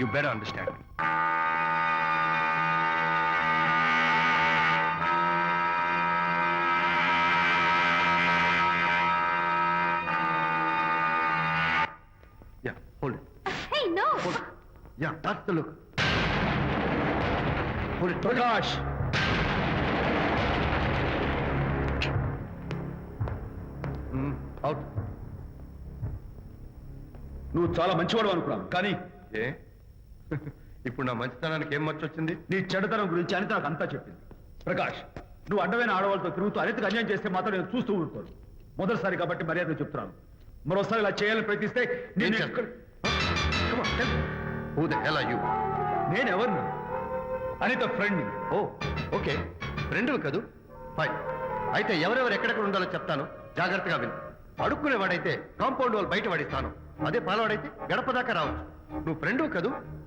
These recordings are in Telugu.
you better understand Yeah, hold it. Hey, no! Hold it. Yeah, that's the look. Hold it. Prakash! Mm, out. నువ్వు చాలా మంచివాడు అనుకున్నాను కానీ ఏ ఇప్పుడు నా మంచితనానికి ఏం మర్చి వచ్చింది నీ చెడుతనం గురించి అనిత నాకు అంతా చెప్పింది. ప్రకాష్ నువ్వు అడ్డమైన ఆడవాళ్ళతో తిరుగుతూ అనితకు అన్యాయం చేస్తే మాత్రం నేను చూస్తూ ఊరుకోను. మొదటిసారి కాబట్టి మర్యాద చెప్తున్నాను. మరోసారి ఇలా చేయాలని ప్రయత్నిస్తే ఏం నేను చేస్తావు? Come on, tell me. Who the hell are you? నేను ఎవరిని? అనిత ఫ్రెండ్ ఓ ఓకే. ఫ్రెండ్ కదూ? ఫైన్ అయితే ఎవరెవరు ఎక్కడెక్కడ ఉండాలో చెప్తాను. జాగ్రత్తగా విను. అడుక్కునేవాడైతే కాంపౌండ్ వాళ్ళు బయట పడిస్తాను. అదే పాలవాడైతే గడప దాకా రావచ్చు. నువ్వు ఫ్రెండు కదూ?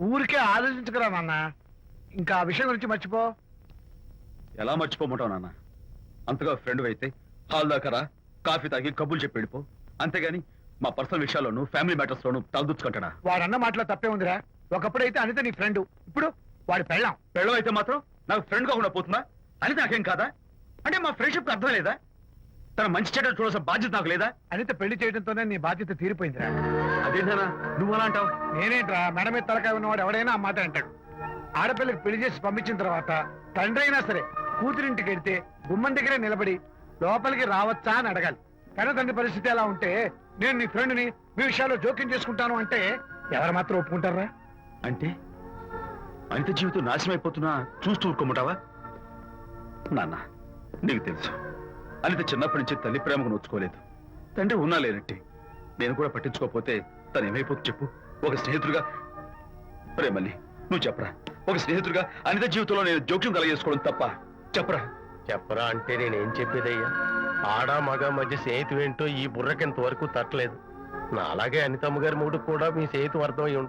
ఊరికే ఆలోచించకరా నాన్న. ఇంకా ఆ విషయం గురించి మర్చిపో. ఎలా మర్చిపోమంటావు నాన్న? అంతగా ఫ్రెండ్ అయితే హాల్ దాకా రా కాఫీ తాగి కబుర్లు చెప్పి వెళ్ళిపో. అంతేగాని మా పర్సనల్ విషయాల్లోనూ ఫ్యామిలీ మ్యాటర్స్ లోను తలదూర్చుకుంటాడా వాడన్న మాటలో తప్పే ఉందిరా. ఒకప్పుడైతే అనిత నీ ఫ్రెండ్ ఇప్పుడు వాడి పెళ్ళాం. పెళ్ళం అయితే మాత్రం నాకు ఫ్రెండ్ కాకుండా పోతుందా? అని నాకేం కాదా? అంటే మా ఫ్రెండ్షిప్ అర్థం లేదా? తన మంచి చెడ్డ చూడాల్సిన బాధ్యత నాకు లేదా? అనిత పెళ్ళి చేయడంతోనే నీ బాధ్యత తీరిపోయిందిరా. అదేంటనా నువ్వు అలా అంటావు? నేనేంట్రా మెడ మీద తలకాయ ఉన్నవాడు ఎవడైనా ఆ మాట అంటాడు. ఆడపిల్లకి పెళ్ళి చేసి పంపించిన తర్వాత తండ్రి అయినా సరే కూతురింటికి వెడితే గుమ్మం దగ్గరే నిలబడి లోపలికి రావచ్చా అని అడగాలి. కానీ తండ్రి పరిస్థితి ఎలా ఉంటే నేను నీ ఫ్రెండ్ని మీ విషయాల్లో జోక్యం చేసుకుంటాను అంటే ఎవరు మాత్రం ఒప్పుకుంటారా? అంటే? అనిత జీవితం నాశనం అయిపోతున్నా చూస్తూ ఊరుకోమంటావా నాన్న నీకు తెలుసు. అనిత చిన్నప్పటి నుంచి తల్లి ప్రేమకు నోచుకోలేదు. తండ్రి ఉన్నా లేనట్టి. నేను కూడా పట్టించుకోకపోతే తను ఏమైపోతుంది చెప్పు. ఒక స్నేహితుడిగా ప్రేమల్ని నువ్వు చెప్పరా? ఒక స్నేహితుడిగా అనిత జీవితంలో నేను జోక్యం కలగేసుకోవడం తప్ప చెప్పరా? చెప్పరా అంటే నేనేం చెప్పేదయ్యా? ఆడ మగ మధ్య స్నేహితు ఏంటో ఈ బుర్రకింత వరకు తట్టలేదు. నా అలాగే అనితమ్మ గారి మూడు కూడా మీ స్నేహితు అర్థమై ఉండదు.